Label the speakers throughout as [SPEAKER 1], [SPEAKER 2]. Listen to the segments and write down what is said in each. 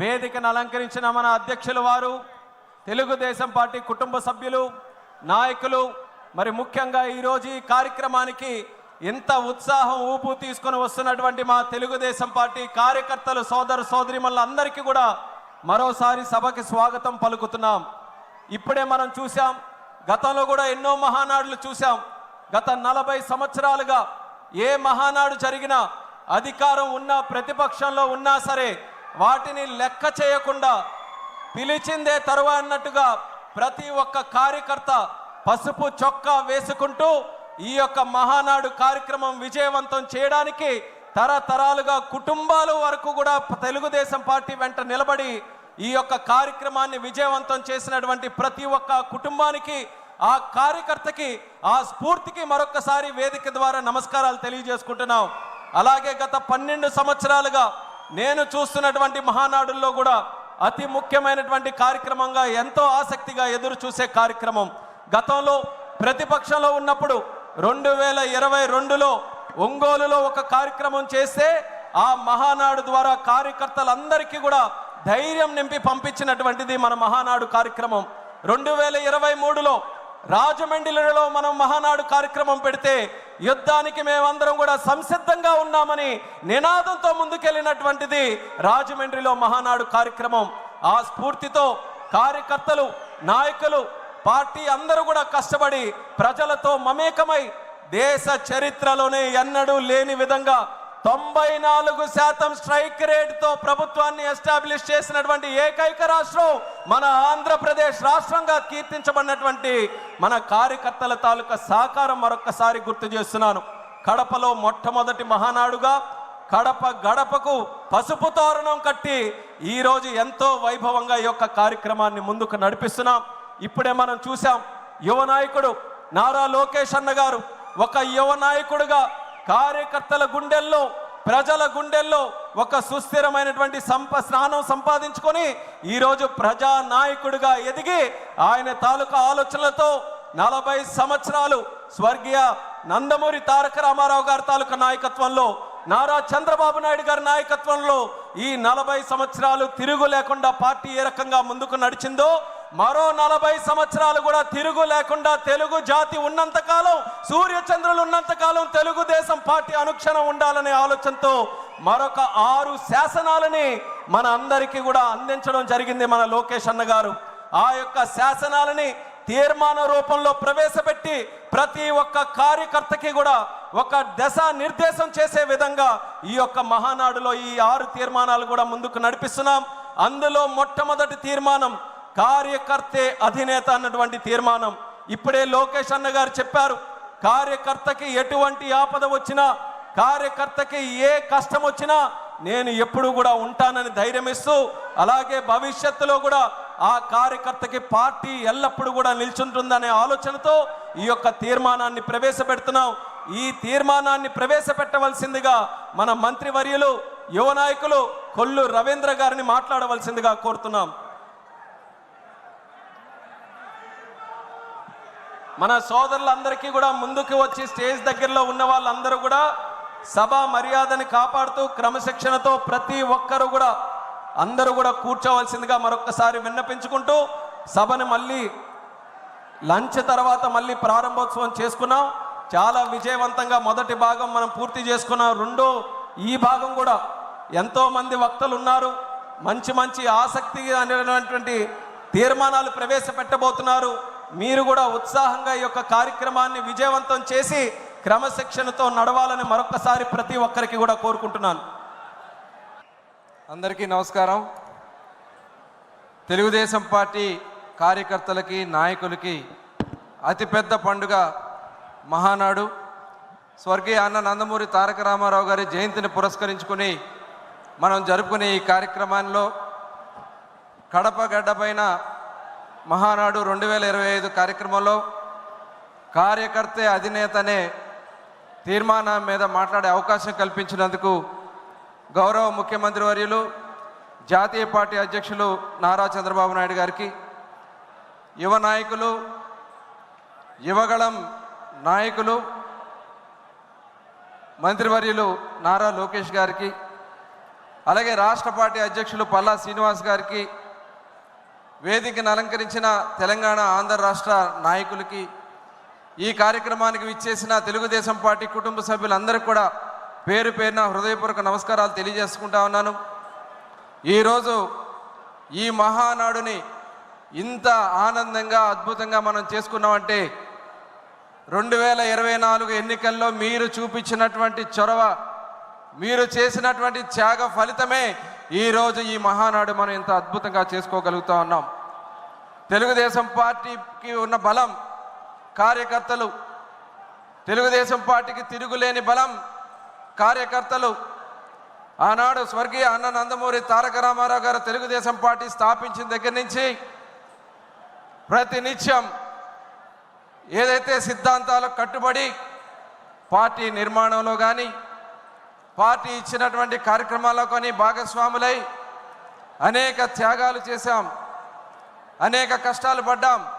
[SPEAKER 1] వేదికను అలంకరించిన మన అధ్యక్షుల వారు తెలుగుదేశం పార్టీ కుటుంబ సభ్యులు నాయకులు మరి ముఖ్యంగా ఈరోజు ఈ కార్యక్రమానికి ఇంత ఉత్సాహం ఊపు తీసుకొని వస్తున్నటువంటి మా తెలుగుదేశం పార్టీ కార్యకర్తలు సోదర సోదరిమణులందరికీ కూడా మరోసారి సభకి స్వాగతం పలుకుతున్నాం. ఇప్పుడే మనం చూసాం గతంలో కూడా ఎన్నో మహానాడులు చూసాం గత నలభై సంవత్సరాలుగా ఏ మహానాడు జరిగినా అధికారం ఉన్నా ప్రతిపక్షంలో ఉన్నా సరే వాటిని లెక్క చేయకుండా పిలిచిందే తరువా అన్నట్టుగా ప్రతి ఒక్క కార్యకర్త పసుపు చొక్కా వేసుకుంటూ ఈ యొక్క మహానాడు కార్యక్రమం విజయవంతం చేయడానికి తరతరాలుగా కుటుంబాలు వరకు కూడా తెలుగుదేశం పార్టీ వెంట నిలబడి ఈ యొక్క కార్యక్రమాన్ని విజయవంతం చేసినటువంటి ప్రతి ఒక్క కుటుంబానికి ఆ కార్యకర్తకి ఆ స్ఫూర్తికి మరొకసారి వేదిక ద్వారా నమస్కారాలు తెలియజేసుకుంటున్నాం. అలాగే గత పన్నెండు సంవత్సరాలుగా నేను చూస్తున్నటువంటి మహానాడుల్లో కూడా అతి ముఖ్యమైనటువంటి కార్యక్రమంగా ఎంతో ఆసక్తిగా ఎదురు చూసే కార్యక్రమం. గతంలో ప్రతిపక్షంలో ఉన్నప్పుడు రెండు వేల ఇరవై రెండులో ఒంగోలులో ఒక కార్యక్రమం చేస్తే ఆ మహానాడు ద్వారా కార్యకర్తలందరికీ కూడా ధైర్యం నింపి పంపించినటువంటిది మన మహానాడు కార్యక్రమం. రెండు వేల ఇరవై మూడులో రాజమండ్రిలో మనం మహానాడు కార్యక్రమం పెడితే యుద్ధానికి మేమందరం కూడా సంసిద్ధంగా ఉన్నామని నినాదంతో ముందుకెళ్ళినటువంటిది రాజమండ్రిలో మహానాడు కార్యక్రమం. ఆ స్ఫూర్తితో కార్యకర్తలు నాయకులు పార్టీ అందరూ కూడా కష్టపడి ప్రజలతో మమేకమై దేశ చరిత్రలోనే ఎన్నడూ లేని విధంగా తొంభై నాలుగు శాతం స్ట్రైక్ రేట్తో ప్రభుత్వాన్ని ఎస్టాబ్లిష్ చేసినటువంటి ఏకైక రాష్ట్రం మన ఆంధ్రప్రదేశ్ రాష్ట్రంగా కీర్తించబడినటువంటి మన కార్యకర్తల తాలూకా సహకారం మరొక్కసారి గుర్తు చేస్తున్నాను. కడపలో మొట్టమొదటి మహానాడుగా కడప గడపకు పసుపు తోరణం కట్టి ఈరోజు ఎంతో వైభవంగా ఈ యొక్క కార్యక్రమాన్ని ముందుకు నడిపిస్తున్నాం. ఇప్పుడే మనం చూసాం యువ నాయకుడు నారా లోకేష్ అన్న గారు ఒక యువ నాయకుడుగా కార్యకర్తల గుండెల్లో ప్రజల గుండెల్లో ఒక సుస్థిరమైనటువంటి సంప స్నానం సంపాదించుకొని ఈరోజు ప్రజా నాయకుడిగా ఎదిగి ఆయన తాలూకా ఆలోచనలతో నలభై సంవత్సరాలు స్వర్గీయ నందమూరి తారక రామారావు గారి తాలూకా నాయకత్వంలో నారా చంద్రబాబు నాయుడు గారి నాయకత్వంలో ఈ నలభై సంవత్సరాలు తిరుగు లేకుండా పార్టీ ఏ రకంగా ముందుకు నడిచిందో మరో నలభై సంవత్సరాలు కూడా తిరుగు లేకుండా తెలుగు జాతి ఉన్నంతకాలం సూర్యచంద్రులు ఉన్నంతకాలం తెలుగుదేశం పార్టీ అనుక్షణం ఉండాలనే ఆలోచనతో మరొక ఆరు శాసనాలని మన అందరికీ కూడా అందించడం జరిగింది మన లోకేష్ అన్న గారు. ఆ యొక్క శాసనాలని తీర్మాన రూపంలో ప్రవేశపెట్టి ప్రతి ఒక్క కార్యకర్తకి కూడా ఒక దశ నిర్దేశం చేసే విధంగా ఈ యొక్క మహానాడులో ఈ ఆరు తీర్మానాలు కూడా ముందుకు నడిపిస్తున్నాం. అందులో మొట్టమొదటి తీర్మానం కార్యకర్తే అధినేత అన్నటువంటి తీర్మానం. ఇప్పుడే లోకేష్ అన్న గారు చెప్పారు కార్యకర్తకి ఎటువంటి ఆపద వచ్చినా కార్యకర్తకి ఏ కష్టం వచ్చినా నేను ఎప్పుడు కూడా ఉంటానని ధైర్యం ఇస్తూ అలాగే భవిష్యత్తులో కూడా ఆ కార్యకర్తకి పార్టీ ఎల్లప్పుడూ కూడా నిల్చుంటుందనే ఆలోచనతో ఈ యొక్క తీర్మానాన్ని ప్రవేశపెడుతున్నాం. ఈ తీర్మానాన్ని ప్రవేశపెట్టవలసిందిగా మన మంత్రివర్యులు యువ నాయకులు కొల్లు రవీంద్ర గారిని మాట్లాడవలసిందిగా కోరుతున్నాం. మన సోదరులందరికీ కూడా ముందుకు వచ్చి స్టేజ్ దగ్గరలో ఉన్న వాళ్ళందరూ కూడా సభ మర్యాదని కాపాడుతూ క్రమశిక్షణతో ప్రతి ఒక్కరు కూడా అందరూ కూడా కూర్చోవలసిందిగా మరొకసారి విన్నపించుకుంటూ సభని మళ్ళీ లంచ్ తర్వాత మళ్ళీ ప్రారంభోత్సవం చేసుకున్నాం. చాలా విజయవంతంగా మొదటి భాగం మనం పూర్తి చేసుకున్నాం. రెండో ఈ భాగం కూడా ఎంతోమంది వక్తలు ఉన్నారు. మంచి మంచి ఆసక్తి అనేటువంటి తీర్మానాలు ప్రవేశపెట్టబోతున్నారు. మీరు కూడా ఉత్సాహంగా ఈ యొక్క కార్యక్రమాన్ని విజయవంతం చేసి క్రమశిక్షణతో నడవాలని మరొకసారి ప్రతి ఒక్కరికి కూడా కోరుకుంటున్నాను.
[SPEAKER 2] అందరికీ నమస్కారం. తెలుగుదేశం పార్టీ కార్యకర్తలకి నాయకులకి అతిపెద్ద పండుగ మహానాడు. స్వర్గీయ అన్న నందమూరి తారక రామారావు గారి జయంతిని పురస్కరించుకుని మనం జరుపుకునే ఈ కార్యక్రమాల్లో కడప గడ్డపైన మహానాడు రెండు వేల ఇరవై ఐదు కార్యక్రమంలో కార్యకర్తే అధినేత అనే తీర్మానం మీద మాట్లాడే అవకాశం కల్పించినందుకు గౌరవ ముఖ్యమంత్రి వర్యులు జాతీయ పార్టీ అధ్యక్షులు నారా చంద్రబాబు నాయుడు గారికి యువ నాయకులు యువగళం నాయకులు మంత్రివర్యులు నారా లోకేష్ గారికి అలాగే రాష్ట్ర పార్టీ అధ్యక్షులు పల్లా శ్రీనివాస్ గారికి వేదికను అలంకరించిన తెలంగాణ ఆంధ్ర రాష్ట్ర నాయకులకి ఈ కార్యక్రమానికి విచ్చేసిన తెలుగుదేశం పార్టీ కుటుంబ సభ్యులందరికీ కూడా పేరు పేరున హృదయపూర్వక నమస్కారాలు తెలియజేసుకుంటా ఉన్నాను. ఈరోజు ఈ మహానాడుని ఇంత ఆనందంగా అద్భుతంగా మనం చేసుకున్నామంటే రెండు వేల ఇరవై నాలుగు ఎన్నికల్లో మీరు చూపించినటువంటి చొరవ మీరు చేసినటువంటి త్యాగ ఫలితమే ఈరోజు ఈ మహానాడు మనం ఇంత అద్భుతంగా చేసుకోగలుగుతా ఉన్నాం. తెలుగుదేశం పార్టీకి ఉన్న బలం కార్యకర్తలు తెలుగుదేశం పార్టీకి తిరుగులేని బలం కార్యకర్తలు ఆనాడు స్వర్గీయ అన్న నందమూరి తారక రామారావు గారు తెలుగుదేశం పార్టీ స్థాపించిన దగ్గర నుంచి ప్రతినిత్యం ఏదైతే సిద్ధాంతాలకు కట్టుబడి పార్టీ నిర్మాణంలో కానీ పార్టీ ఇచ్చినటువంటి కార్యక్రమాల్లో కానీ భాగస్వాములై అనేక త్యాగాలు చేశాం. అనేక కష్టాలు పడ్డాం.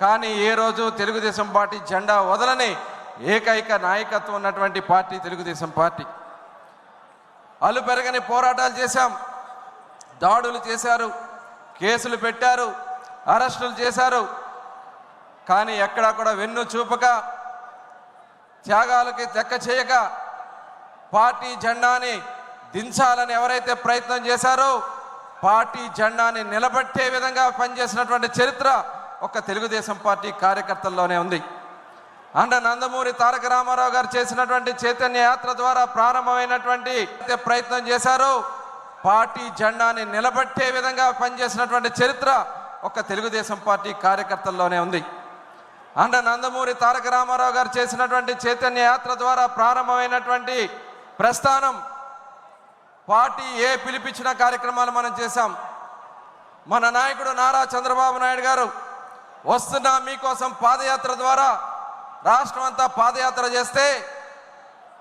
[SPEAKER 2] కానీ ఏ రోజు తెలుగుదేశం పార్టీ జెండా వదలని ఏకైక నాయకత్వం ఉన్నటువంటి పార్టీ తెలుగుదేశం పార్టీ. అలు పెరగని పోరాటాలు చేశాం. దాడులు చేశారు. కేసులు పెట్టారు. అరెస్టులు చేశారు. కానీ ఎక్కడా కూడా వెన్ను చూపక త్యాగాలకి తెక్క చేయక పార్టీ జెండాని దించాలని ఎవరైతే ప్రయత్నం చేశారో పార్టీ జెండాని నిలబట్టే విధంగా పనిచేసినటువంటి చరిత్ర ఒక తెలుగుదేశం పార్టీ కార్యకర్తల్లోనే ఉంది. అండ నందమూరి తారక రామారావు గారు చేసినటువంటి చైతన్య యాత్ర ద్వారా ప్రారంభమైనటువంటి ప్రయత్నం చేశారు. పార్టీ జెండాని నిలబట్టే విధంగా పనిచేసినటువంటి చరిత్ర ఒక తెలుగుదేశం పార్టీ కార్యకర్తల్లోనే ఉంది. అండ నందమూరి తారక రామారావు గారు చేసినటువంటి చైతన్య యాత్ర ద్వారా ప్రారంభమైనటువంటి ప్రస్థానం పార్టీ ఏ పిలిపించిన కార్యక్రమాలు మనం చేశాం? మన నాయకుడు నారా చంద్రబాబు నాయుడు గారు వస్తున్న మీకోసం పాదయాత్ర ద్వారా రాష్ట్రం అంతా పాదయాత్ర చేస్తే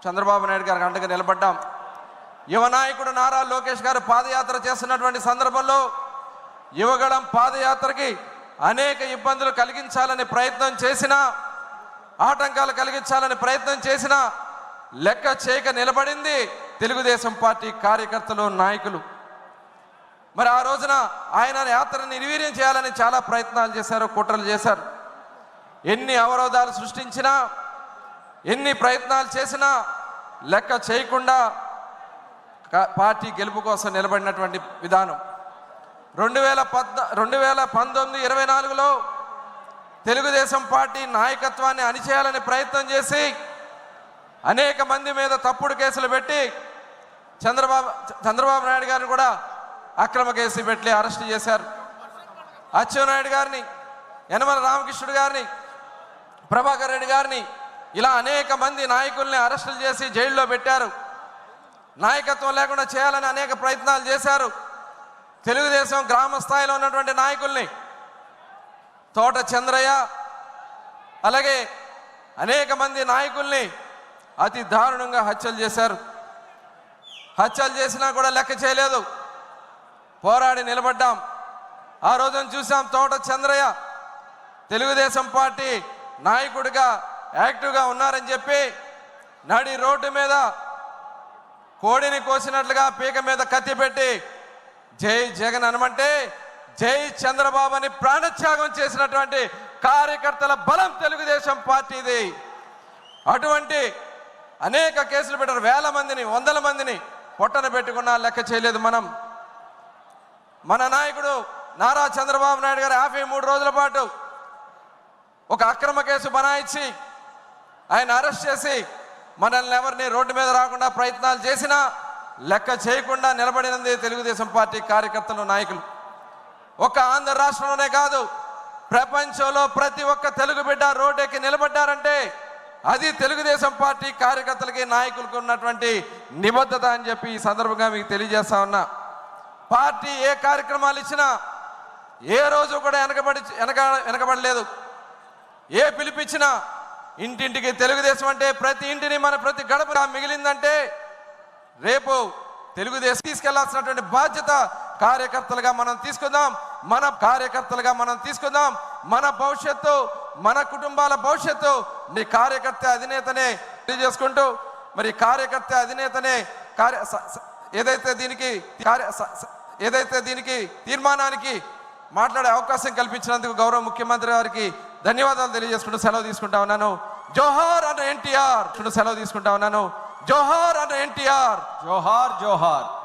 [SPEAKER 2] చంద్రబాబు నాయుడు గారికి అండగా నిలబడ్డాం. యువ నాయకుడు నారా లోకేష్ గారు పాదయాత్ర చేస్తున్నటువంటి సందర్భంలో యువగళం పాదయాత్రకి అనేక ఇబ్బందులు కలిగించాలని ప్రయత్నం చేసినా ఆటంకాలు కలిగించాలని ప్రయత్నం చేసినా లెక్క చేయక నిలబడింది. తెలుగుదేశం పార్టీ కార్యకర్తలు నాయకులు. మరి ఆ రోజున ఆయన యాత్రని నిర్వీర్యం చేయాలని చాలా ప్రయత్నాలు చేశారు కుట్రలు చేశారు. ఎన్ని అవరోధాలు సృష్టించినా ఎన్ని ప్రయత్నాలు చేసినా లెక్క చేయకుండా పార్టీ గెలుపు కోసం నిలబడినటువంటి విధానం. రెండు వేల పద్న రెండు వేల పంతొమ్మిది ఇరవై నాలుగులో తెలుగుదేశం పార్టీ నాయకత్వాన్ని అణిచేయాలని ప్రయత్నం చేసి అనేక మంది మీద తప్పుడు కేసులు పెట్టి చంద్రబాబు చంద్రబాబు నాయుడు గారిని కూడా అక్రమ కేసు పెట్టి అరెస్ట్ చేశారు. అచ్చెన్నాయుడు గారిని యనమల రామకృష్ణుడు గారిని ప్రభాకర్ రెడ్డి గారిని ఇలా అనేక మంది నాయకుల్ని అరెస్టులు చేసి జైల్లో పెట్టారు. నాయకత్వం లేకుండా చేయాలని అనేక ప్రయత్నాలు చేశారు. తెలుగుదేశం గ్రామ స్థాయిలో ఉన్నటువంటి నాయకుల్ని తోట చంద్రయ్య అలాగే అనేక మంది నాయకుల్ని అతి దారుణంగా హత్యలు చేశారు. హత్యలు చేసినా కూడా లెక్క చేయలేదు. పోరాడి నిలబడ్డాం. ఆ రోజున చూసాం తోట చంద్రయ్య తెలుగుదేశం పార్టీ నాయకుడిగా యాక్టివ్గా ఉన్నారని చెప్పి నడి రోడ్డు మీద కోడిని కోసినట్లుగా పీక మీద కత్తి పెట్టి జై జగన్ అనమంటే జై చంద్రబాబు అని ప్రాణత్యాగం చేసినటువంటి కార్యకర్తల బలం తెలుగుదేశం పార్టీది. అటువంటి అనేక కేసులు పెట్టారు. వేల మందిని వందల మందిని పొట్టన పెట్టుకున్నా లెక్క చేయలేదు మనం. మన నాయకుడు నారా చంద్రబాబు నాయుడు గారు యాభై మూడు రోజుల పాటు ఒక అక్రమ కేసు బనాయించి ఆయన అరెస్ట్ చేసి మనల్ని ఎవరిని రోడ్డు మీద రాకుండా ప్రయత్నాలు చేసినా లెక్క చేయకుండా నిలబడినది తెలుగుదేశం పార్టీ కార్యకర్తలు నాయకులు. ఒక ఆంధ్ర రాష్ట్రంలోనే కాదు ప్రపంచంలో ప్రతి ఒక్క తెలుగు బిడ్డ రోడ్డెక్కి నిలబడ్డారంటే అది తెలుగుదేశం పార్టీ కార్యకర్తలకి నాయకులకు ఉన్నటువంటి నిబద్ధత అని చెప్పి ఈ సందర్భంగా మీకు తెలియజేస్తా ఉన్నా. పార్టీ ఏ కార్యక్రమాలు ఇచ్చినా ఏ రోజు కూడా వెనకబడి వెనక వెనకబడలేదు. ఏ పిలిపించినా ఇంటింటికి తెలుగుదేశం అంటే ప్రతి ఇంటిని మన ప్రతి గడప మిగిలిందంటే రేపు తెలుగుదేశం తీసుకెళ్ళాల్సినటువంటి బాధ్యత కార్యకర్తలుగా మనం తీసుకుందాం. మన కార్యకర్తలుగా మనం తీసుకుందాం. మన భవిష్యత్తు మన కుటుంబాల భవిష్యత్తు నీ కార్యకర్త అధినేతనే తెలియజేసుకుంటూ మరి కార్యకర్త అధినేతనే కార్య స- ఏదైతే దీనికి కార్య ఏదైతే దీనికి తీర్మానానికి మాట్లాడే అవకాశం కల్పించినందుకు గౌరవ ముఖ్యమంత్రి గారికి ధన్యవాదాలు తెలియజేసుకుంటూ సెలవు తీసుకుంటా ఉన్నాను. జోహార్ అన్న ఎన్టీఆర్. సెలవు తీసుకుంటా ఉన్నాను. జోహార్ అన్న ఎన్టీఆర్.
[SPEAKER 1] జోహార్ జోహార్.